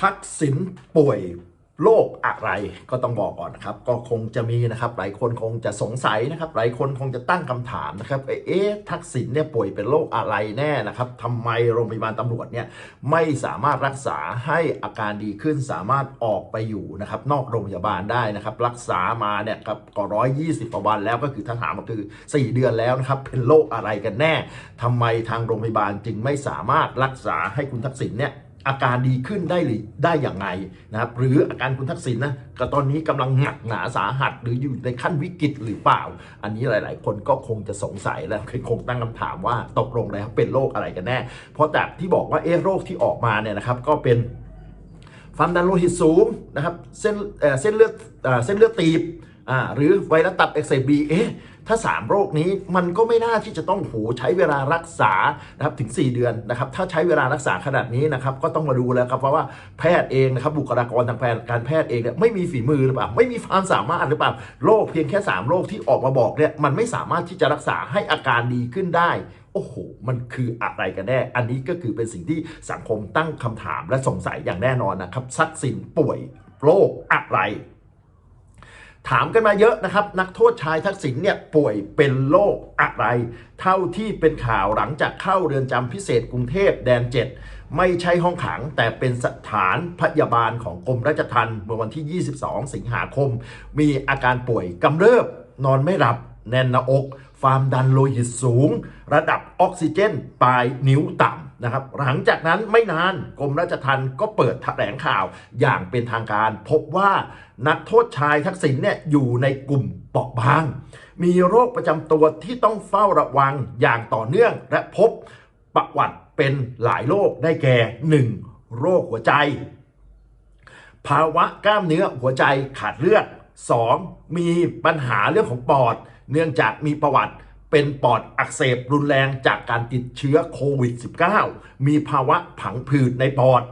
ทักษิณป่วยโรคอะไรก็ต้องบอกก่อนนะครับ ก็คงจะมีนะครับหลายคนคงจะสงสัยนะครับ หลายคนคงจะตั้งคำถามนะครับเอ๊ะทักษิณเนี่ยป่วยเป็นโรคอะไรแน่นะครับทำไมโรงพยาบาลตำรวจเนี่ยไม่สามารถรักษาให้อาการดีขึ้นสามารถออกไปอยู่นะครับนอกโรงพยาบาลได้นะครับ รักษามาเนี่ยครับก็ร้อยยี่สิบกว่าวันแล้วก็คือถ้าถามก็คือ 4 เดือนแล้วนะครับเป็นโรคอะไรกันแน่ทำไมทางโรงพยาบาลจึงไม่สามารถรักษาให้คุณทักษิณเนี่ย อาการดีขึ้นได้หรือได้อย่างไรนะครับหรืออาการคุณทักษิณนะก็ตอนนี้กำลังหนักหนาสาหัสหรืออยู่ในขั้นวิกฤตหรือเปล่า อันนี้หลาย ๆ คนก็คงจะสงสัยแล้วคงตั้งคำถามว่าตกลงแล้วเป็นโรคอะไรกันแน่ เพราะจากที่บอกว่าเอ๊โรคที่ออกมาเนี่ยนะครับก็เป็นความดันโลหิตสูงนะครับเส้นเออเส้นเลือดเออเส้นเลือดตีบอ่าหรือไวรัสตับเอักเสบบีเอ๊ะ ถ้า 3 โรคนี้มันก็ไม่น่าที่จะต้องโหใช้เวลารักษานะครับถึง 4 เดือนนะครับถ้าใช้เวลารักษาขนาดนี้นะครับก็ต้องมาดูแล้วครับเพราะว่าแพทย์เองนะครับบุคลากรทางแพทย์การแพทย์เองเนี่ยไม่มีฝีมือหรือเปล่าไม่มีความสามารถหรือเปล่าโรคเพียงแค่ 3 โรคที่ออกมาบอกเนี่ยมันไม่สามารถที่จะรักษาให้อาการดีขึ้นได้โอ้โห มันคืออะไรกันแน่ อันนี้ก็คือเป็นสิ่งที่สังคมตั้งคำถามและสงสัยอย่างแน่นอนนะครับซักสินป่วยโรคอะไร ถามกันมาเยอะนะครับ นักโทษชายทักษิณเนี่ยป่วยเป็นโรคอะไร เท่าที่เป็นข่าวหลังจากเข้าเรือนจำพิเศษกรุงเทพแดน 7 ไม่ใช่ห้องขัง แต่เป็นสถานพยาบาลของกรมราชทัณฑ์เมื่อวันที่ 22 สิงหาคม มีอาการป่วยกำเริบนอนไม่หลับ แน่นหน้าอก ความดันโลหิตสูง ระดับออกซิเจนปลายนิ้วต่ำ นะครับหลังจากนั้นไม่นานกรมราชทัณฑ์ก็เปิดแถลงข่าวอย่างเป็นทางการ พบว่านักโทษชายทักษิณเนี่ยอยู่ในกลุ่มเปราะบาง มีโรคประจำตัวที่ต้องเฝ้าระวังอย่างต่อเนื่องและพบประวัติเป็นหลายโรคได้แก่ 1. โรคหัวใจ ภาวะกล้ามเนื้อหัวใจขาดเลือด 2. มีปัญหาเรื่องของปอด เนื่องจากมีประวัติ เป็นปอดอักเสบรุนแรงจากการติดเชื้อโควิด -19 มีภาวะผังผืดในปอด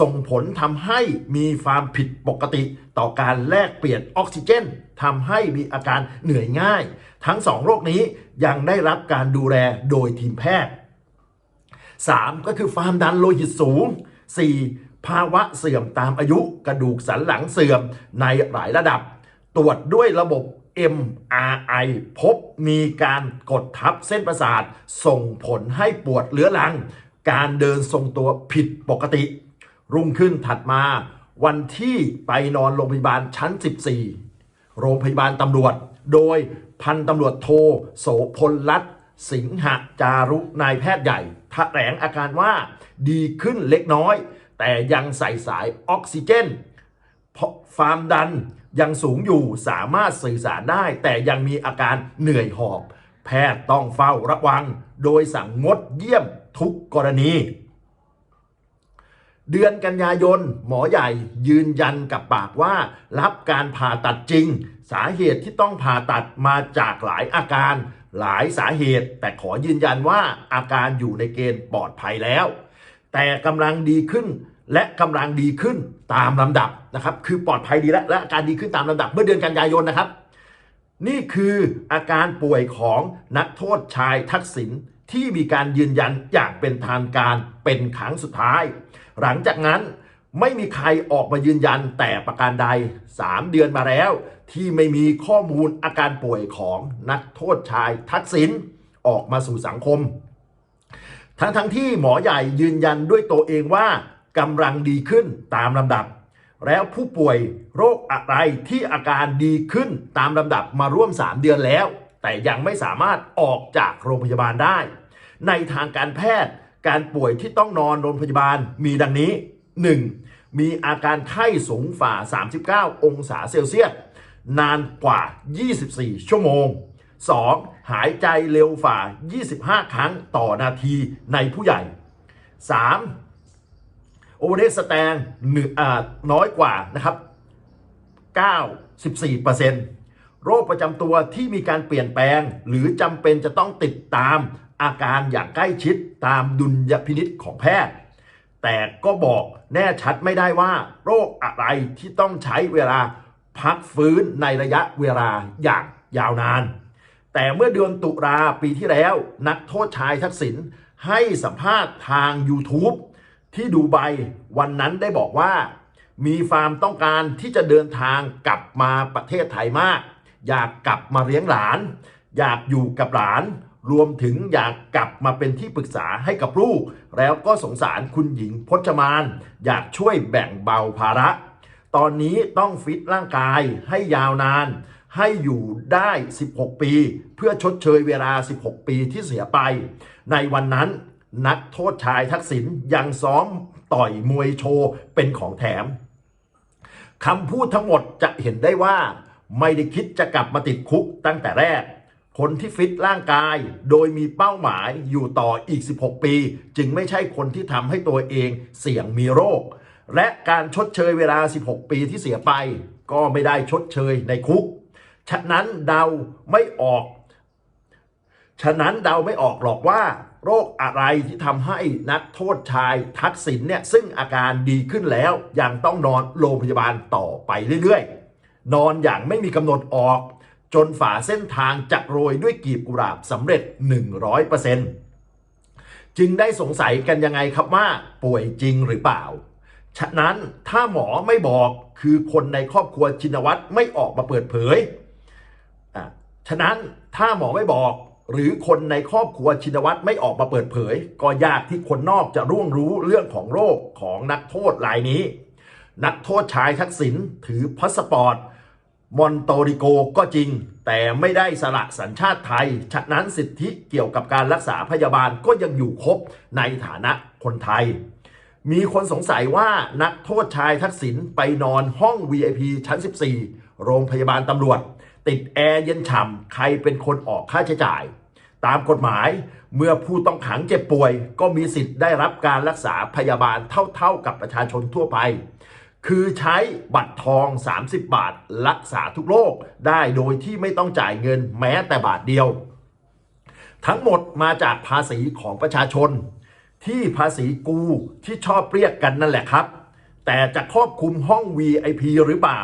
ส่งผลทำให้มีความผิดปกติต่อการแลกเปลี่ยนออกซิเจนทำให้มีอาการเหนื่อยง่าย ทั้งสองโรคนี้ยังได้รับการดูแลโดยทีมแพทย์ 3. ก็คือความดันโลหิตสูง 4. ภาวะเสื่อมตามอายุกระดูกสันหลังเสื่อมในหลายระดับ ตรวจด้วยระบบ MRI พบมีการกดทับเส้นประสาท ส่งผลให้ปวดเรื้อรัง การเดินทรงตัวผิดปกติ รุ่งขึ้นถัดมา วันที่ไปนอนโรงพยาบาลชั้น 14 โรงพยาบาลตำรวจ โดยพันตำรวจโทโสพลรัตสิงหจารุนายแพทย์ใหญ่แถลงอาการว่าดีขึ้นเล็กน้อย แต่ยังใส่สายออกซิเจนเพราะความดัน ยังสูงอยู่สามารถสื่อสารได้ แต่ยังมีอาการเหนื่อยหอบ แพทย์ต้องเฝ้าระวัง โดยสั่งงดเยี่ยมทุกกรณี เดือนกันยายน หมอใหญ่ยืนยันกับปากว่า รับการผ่าตัดจริง สาเหตุที่ต้องผ่าตัดมาจากหลายอาการ หลายสาเหตุ แต่ขอยืนยันว่าอาการอยู่ในเกณฑ์ปลอดภัยแล้ว แต่กำลังดีขึ้น และกำลังดีขึ้นตามลำดับนะครับ คือปลอดภัยดีแล้วและอาการดีขึ้นตามลำดับ เมื่อเดือนกันยายนนะครับ นี่คืออาการป่วยของนักโทษชายทักษิณที่มีการยืนยันอย่างเป็นทางการเป็นครั้งสุดท้าย หลังจากนั้นไม่มีใครออกมายืนยันแต่ประการใด 3 เดือนมาแล้ว ที่ไม่มีข้อมูลอาการป่วยของนักโทษชายทักษิณออกมาสู่สังคม ทั้งทั้งที่หมอใหญ่ยืนยันด้วยตัวเองว่า กำลังดีขึ้นตามลำดับ แล้วผู้ป่วยโรคอะไรที่อาการดีขึ้นตามลำดับมาร่วม 3 เดือนแล้ว แต่ยังไม่สามารถออกจากโรงพยาบาลได้ ในทางการแพทย์ การป่วยที่ต้องนอนโรงพยาบาลมีดังนี้ 1. มีอาการไข้สูงฝ่า 39 องศาเซลเซียสนานกว่า 24 ชั่วโมง 2. หายใจเร็วฝ่า 25 ครั้งต่อนาทีในผู้ใหญ่ 3. โอเวอร์เรสแตงหนึ่งอ่าน้อยกว่านะครับ 94%โรคประจำตัวที่มีการเปลี่ยนแปลง หรือจำเป็นจะต้องติดตามอาการอย่างใกล้ชิดตามดุลยพินิษของแพทย์ แต่ก็บอกแน่ชัดไม่ได้ว่า โรคอะไรที่ต้องใช้เวลาพักฟื้นในระยะเวลาอย่างยาวนาน แต่เมื่อเดือนตุลาปีที่แล้ว นักโทษชายทักษิณให้สัมภาษณ์ทาง YouTube ที่ดูไบวันนั้นได้บอกว่า มีฟาร์มต้องการที่จะเดินทางกลับมาประเทศไทยมาก อยากกลับมาเลี้ยงหลาน อยากอยู่กับหลาน รวมถึงอยากกลับมาเป็นที่ปรึกษาให้กับลูก แล้วก็สงสารคุณหญิงพจมาน อยากช่วยแบ่งเบาภาระ ตอนนี้ต้องฟิตร่างกายให้ยาวนานให้อยู่ได้ 16 ปี เพื่อชดเชยเวลา 16 ปีที่เสียไป ในวันนั้น นักโทษชายทักษิณยังซ้อมต่อยมวยโชว์เป็นของแถมคำพูดทั้งหมดจะเห็นได้ว่า ไม่ได้คิดจะกลับมาติดคุกตั้งแต่แรก คนที่ฟิตร่างกายโดยมีเป้าหมายอยู่ต่ออีก 16 ปี จึงไม่ใช่คนที่ทำให้ตัวเองเสี่ยงมีโรค และการชดเชยเวลา 16 ปีที่เสียไป ก็ไม่ได้ชดเชยในคุก ฉะนั้นเดาไม่ออก ฉะนั้นเดาไม่ออกหรอกว่า โรคอะไรที่ทำให้นักโทษชายทักษิณเนี่ยซึ่งอาการดีขึ้นแล้วยังต้องนอนโรงพยาบาลต่อไปเรื่อยๆ นอนอย่างไม่มีกำหนดออก จนฝ่าเส้นทางจะโรยด้วยกีบกุหลาบสำเร็จ 100%จึงได้สงสัยกันยังไงครับว่าป่วยจริงหรือเปล่า ฉะนั้นถ้าหมอไม่บอกคือคนในครอบครัวชินวัตรไม่ออกมาเปิดเผยอะฉะนั้นถ้าหมอไม่บอก หรือคนในครอบครัวชินวัตรไม่ออกมาเปิดเผย ก็ยากที่คนนอกจะร่วงรู้เรื่องของโรคของนักโทษรายนี้ นักโทษชายทักษิณถือพาสปอร์ตมอนโตริโกก็จริง แต่ไม่ได้สละสัญชาติไทย ฉะนั้นสิทธิเกี่ยวกับการรักษาพยาบาลก็ยังอยู่ครบในฐานะคนไทย มีคนสงสัยว่านักโทษชายทักษิณไปนอนห้อง VIP ชั้น 14 โรงพยาบาลตำรวจ ติดแอร์เย็นฉ่ำใครเป็นคนออกค่าใช้จ่าย ตามกฎหมายเมื่อผู้ต้องขังเจ็บป่วย ก็มีสิทธิ์ได้รับการรักษาพยาบาลเท่าๆกับประชาชนทั่วไป คือใช้บัตรทอง 30 บาท รักษาทุกโรคได้โดยที่ไม่ต้องจ่ายเงินแม้แต่บาทเดียว ทั้งหมดมาจากภาษีของประชาชน ที่ภาษีกูที่ชอบเรียกกันนั่นแหละครับ แต่จะครอบคลุมห้อง VIP หรือเปล่า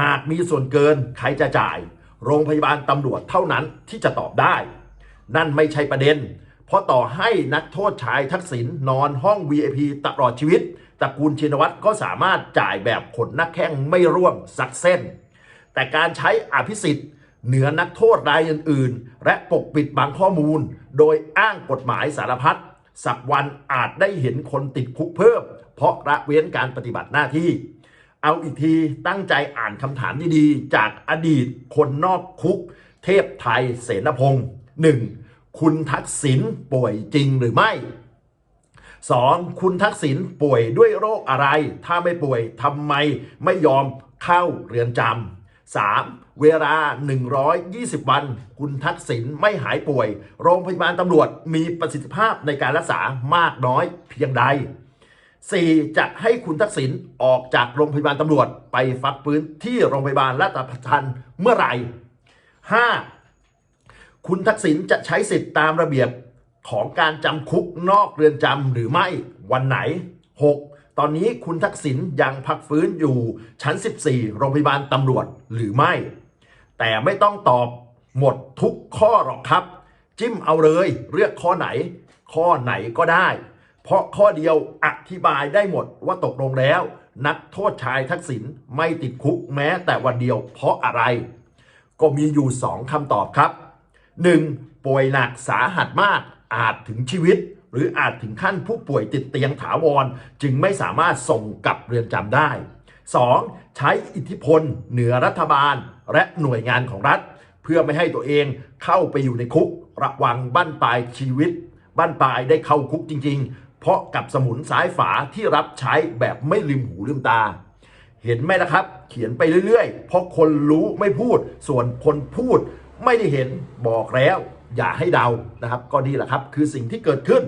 หากมีส่วนเกินใครจะจ่าย โรงพยาบาลตำรวจเท่านั้นที่จะตอบได้ นั่นไม่ใช่ประเด็น เพราะต่อให้นักโทษชายทักษิณนอนห้อง VIP ตลอดชีวิตตระกูลชินวัตรก็สามารถจ่ายแบบขนนักแข้งไม่ร่วงสักเส้น แต่การใช้อภิสิทธิ์เหนือนักโทษรายอื่น ๆ และปกปิดบางข้อมูล โดยอ้างกฎหมายสารพัดสักวันอาจได้เห็นคนติดคุกเพิ่ม เพราะละเว้นการปฏิบัติหน้าที่ เอาอีกทีตั้งใจอ่านคำถามดีๆ จากอดีตคนนอกคุก เทพไทยเสนพงศ์หนึ่งคุณทักษิณป่วยจริงหรือไม่ 2. คุณทักษิณป่วยด้วยโรคอะไร ถ้าไม่ป่วยทำไมไม่ยอมเข้าเรือนจำ 3. เวลา 120 วัน คุณทักษิณไม่หายป่วย โรงพยาบาลตำรวจมีประสิทธิภาพในการรักษามากน้อยเพียงใด 4. จะให้คุณทักษิณออกจากโรงพยาบาลตำรวจ ไปฟักฟื้นที่โรงพยาบาลราชประชันเมื่อไหร่ 5. คุณทักษิณจะใช้สิทธิ์ตามระเบียบของการจำคุกนอกเรือนจำหรือไม่วันไหน 6. ตอนนี้คุณทักษิณยังพักฟื้นอยู่ชั้น 14 โรงพยาบาลตำรวจหรือไม่ แต่ไม่ต้องตอบหมดทุกข้อหรอกครับ จิ้มเอาเลยเลือกข้อไหน ข้อไหนก็ได้ เพราะข้อเดียวอธิบายได้หมดว่าตกลงแล้ว นักโทษชายทักษิณไม่ติดคุกแม้แต่วันเดียว เพราะอะไร ก็มีอยู่2คำตอบครับ 1. ป่วยหนักสาหัสมากอาจถึงชีวิต หรืออาจถึงขั้นผู้ป่วยติดเตียงถาวร จึงไม่สามารถส่งกลับเรือนจำได้ 2. ใช้อิทธิพล เหนือรัฐบาลและหน่วยงานของรัฐ เพื่อไม่ให้ตัวเองเข้าไปอยู่ในคุก ระวังบั้นปลายชีวิต บั้นปลายได้เข้าคุกจริง ๆ เพราะกับสมุนซ้ายฝาที่รับใช้แบบไม่ลืมหูลืมตา เห็นไหมล่ะครับ เขียนไปเรื่อยๆ เพราะคนรู้ไม่พูด ส่วนคนพูดไม่ได้เห็นบอกแล้ว อย่าให้เดานะครับ ก็นี่แหละครับ คือสิ่งที่เกิดขึ้น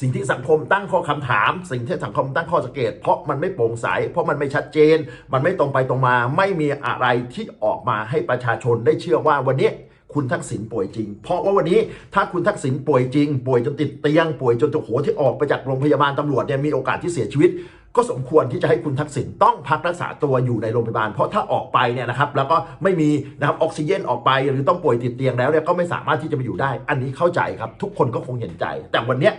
สิ่งที่สังคมตั้งข้อคำถาม สิ่งที่สังคมตั้งข้อสังเกต เพราะมันไม่โปร่งใส เพราะมันไม่ชัดเจน มันไม่ตรงไปตรงมา ไม่มีอะไรที่ออกมาให้ประชาชนได้เชื่อว่าวันนี้ คุณทักษิณป่วยจริง เพราะว่าวันนี้ถ้าคุณทักษิณป่วยจริง ป่วยจนติดเตียง ป่วยจนตัวโหที่ออกไปจากโรงพยาบาลตำรวจเนี่ยมีโอกาสที่เสียชีวิต ก็สมควรที่จะให้คุณทักษิณต้องพักรักษาตัวอยู่ในโรงพยาบาล เพราะถ้าออกไปเนี่ยนะครับแล้วก็ไม่มีนะครับออกซิเจนออกไป หรือต้องป่วยติดเตียงแล้วเนี่ยก็ไม่สามารถที่จะมาอยู่ได้ อันนี้เข้าใจครับ ทุกคนก็คงเห็นใจ แต่วันเนี้ย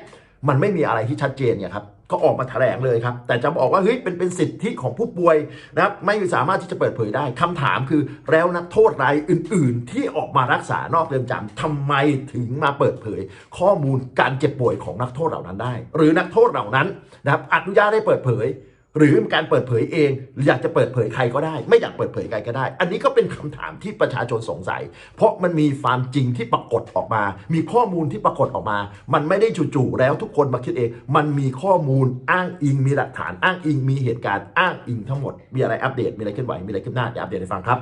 มันไม่มีอะไรที่ชัดเจนเนี่ยครับ ก็ออกมาแถลงเลยครับ แต่จะบอกว่าเฮ้ยเป็นเป็นสิทธิของผู้ป่วยนะครับไม่สามารถที่จะเปิดเผยได้คำถามคือแล้วนักโทษรายอื่น ๆ ที่ออกมารักษานอกเรือนจำทำไมถึงมาเปิดเผย ข้อมูลการเจ็บป่วยของนักโทษเหล่านั้นได้ หรือนักโทษเหล่านั้นนะครับอนุญาตได้เปิดเผย หรือการเปิดเผยเองหรืออยากจะเปิดเผยใครก็ได้ ไม่อยากเปิดเผยใครก็ได้ อันนี้ก็เป็นคำถามที่ประชาชนสงสัย เพราะมันมีความจริงที่ปรากฏออกมา มีข้อมูลที่ปรากฏออกมา มันไม่ได้จู่ๆแล้วทุกคนมาคิดเอง มันมีข้อมูลอ้างอิงมีหลักฐานอ้างอิงมีเหตุการณ์อ้างอิงทั้งหมดมีอะไรอัปเดตมีอะไรเคลื่อนไหวมีอะไรขึ้นหน้าเดี๋ยวอัปเดตให้ฟังครับ